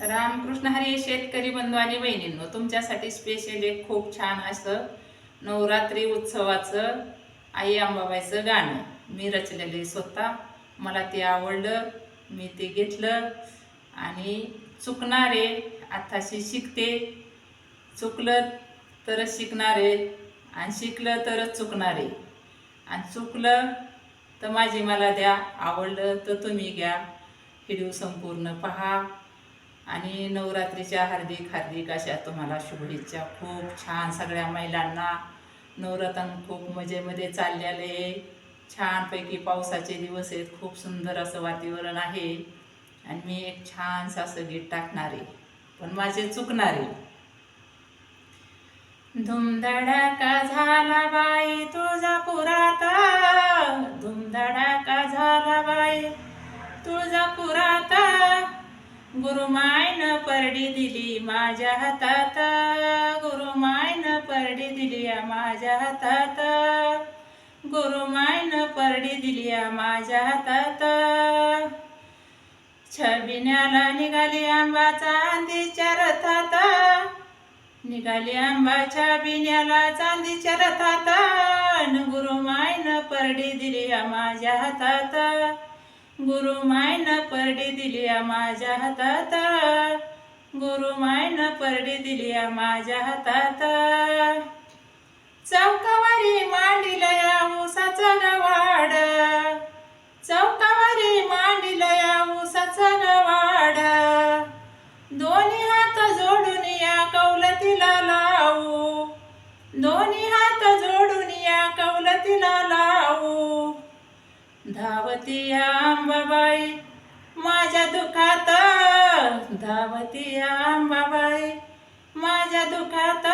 रामकृष्ण हरी शेतकरी बंधू आणि बहिणींनो तुमच्यासाठी स्पेशल एक खूप छान असं नवरात्री उत्सवाचं आई अंबाबाईचं गाणं. मी रचलेले स्वतः. मला ते आवडलं मी ते घेतलं आणि चुकणारे आताशी शिकते. चुकलं तरच शिकणारे आणि शिकलं तरच चुकणारे आणि चुकलं तर माझी मला द्या आवडलं तर तुम्ही घ्या. व्हिडिओ संपूर्ण पहा. आणि नवरात्रीच्या हार्दिक हार्दिक अशा तुम्हाला शुभेच्छा. खूप छान सगळ्या महिलांना. नवरात्र खूप मजेमध्ये चाललेले छानपैकी पावसाचे दिवस आहेत. खूप सुंदर असं वातावरण आहे. आणि मी एक छानसं असं गीत टाकणार आहे. पण माझे चुकणारे धुमधडाका झाला बाई तुझा पुराता? धुमधडाका झाला बाई तुझा गुरुमायनं परडी दिली माझ्या हातात. गुरुमायनं परडी दिली माझ्या हातात. गुरुमायनं परडी दिली माझ्या हातात. छबिन्याला निघाली आंबाचा चांदीच्या रथात. निघाली आंबा बिन्याला चांदीच्या रथात. न गुरुमायनं परडी दिली माझ्या हातात. गुरु मायनं परडी दिली माझ्या हातात. गुरु मायनं परडी दिली माझ्या हातात. चौकावारी मांडिलया ऊसाचा ऊसाचं गवाड. चौकावारी मांडिलया ऊसाचा ऊसाचं गवाड. दोन्ही हात जोडून या कौलतीला लावू. दोन्ही हात जोडून या कौलतीला लावू. धावती आंबाबाई माझ्या दुखात धावती आंबाबाई माझ्या दुखात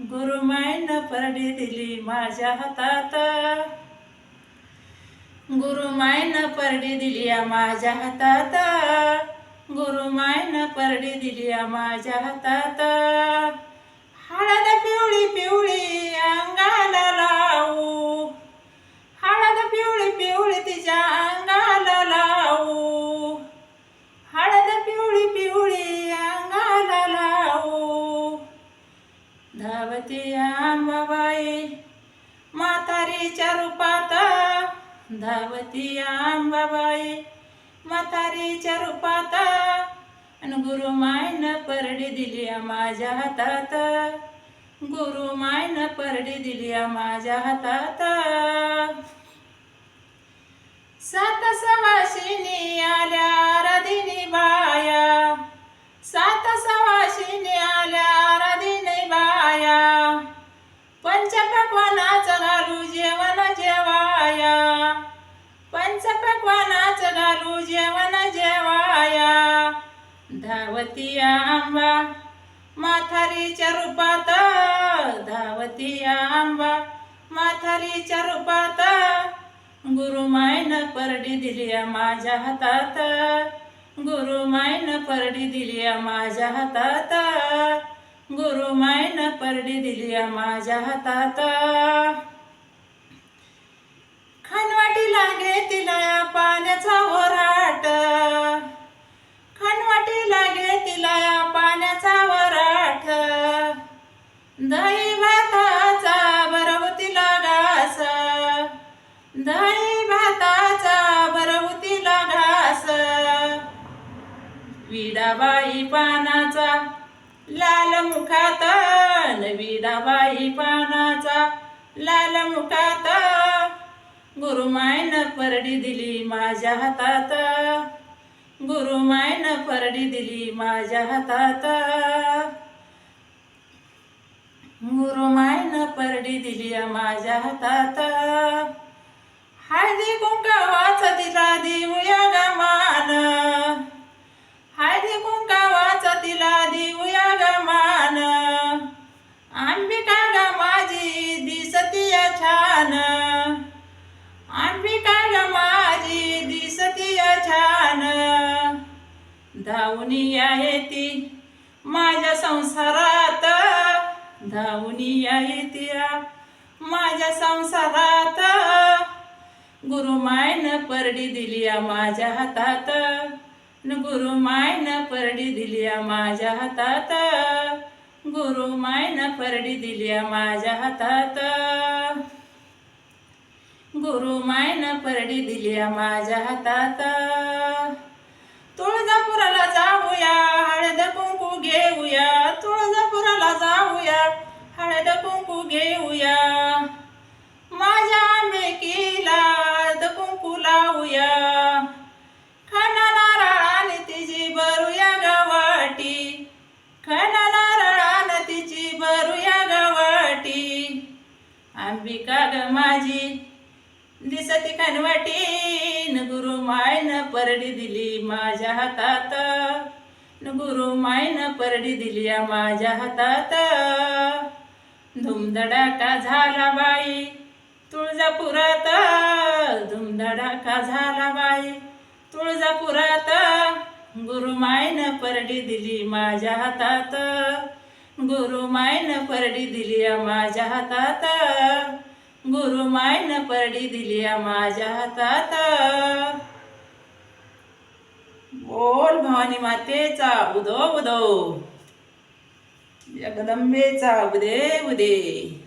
गुरुमाईनं परडी दिली माझ्या हातात. गुरुमाईनं परडी दिली माझ्या हातात. गुरुमाईनं परडी दिली माझ्या हातात. हळद पिवळी पिवळी अंगाला धावती आंबाबाई म्हातारीच्या रूपात. धावती आंबाबाई म्हातारीच्या रूपात. आणि गुरुमायनं परडी दिली माझ्या हातात. गुरुमायनं परडी दिली माझ्या हातात. सात सवाशिनी आल्या. जेवण जेवाया. धावती आंबा माथारीच्या रूपात. धावती आंबा माथारीच्या रूपात. गुरुमायनं परडी दिली माझ्या हातात. गुरुमायनं परडी दिली माझ्या हातात. गुरुमायनं परडी दिली माझ्या हातात. खानवाटी लागे तिला पाण्याचा वराट विडाबाई पानाचा. लाल मुखात विडाबाई पानाचा. लाल मुखात. गुरुमायनं परडी दिली माझ्या हातात. गुरुमायनं परडी दिली माझ्या हातात. गुरुमायनं परडी दिली माझ्या हातात. हळदी कुंकावाचा दिला देऊया दिसतीया छान अंबिका ग माझी दिसती छान. धावणी आहे ती माझ्या संसारात. धावणी आहे ती माझ्या संसारात. गुरुमायनं परडी दिली माझ्या हातात. न गुरुमायनं परडी दिली माझ्या हातात. गुरु मायनं परडी दिली माझ्या हातात. गुरु मायनं परडी दिल्या माझ्या हातात. तुळजापुराला जाऊया हळद कुंकू घेऊया. तुळजापुराला जाऊया हळद कुंकू घेऊया. माझ्या मेकीला हळद कुंकू लावूया. खाना नारळाने तिची भरूया गावाटी. खाना नारळाने तिची भरूया गावाटी. अंबिका ग माझी सती कनवाटी गुरु परडी दिली माझ्या हातात. गुरु मायनं परडी दिली माझ्या हातात. धुमधडाका झाला बाई तुळजापुरात. धुमधडाका झाला बाई तुळजापुरात. गुरुमायनं परडी दिली माझ्या हातात. गुरुमायनं परडी दिली माझ्या हातात. गुरुमायनं परडी दिली माझ्या हातात. बोल भवानी मातेचा उदो उदो. जगदंबेचा उदे उदे.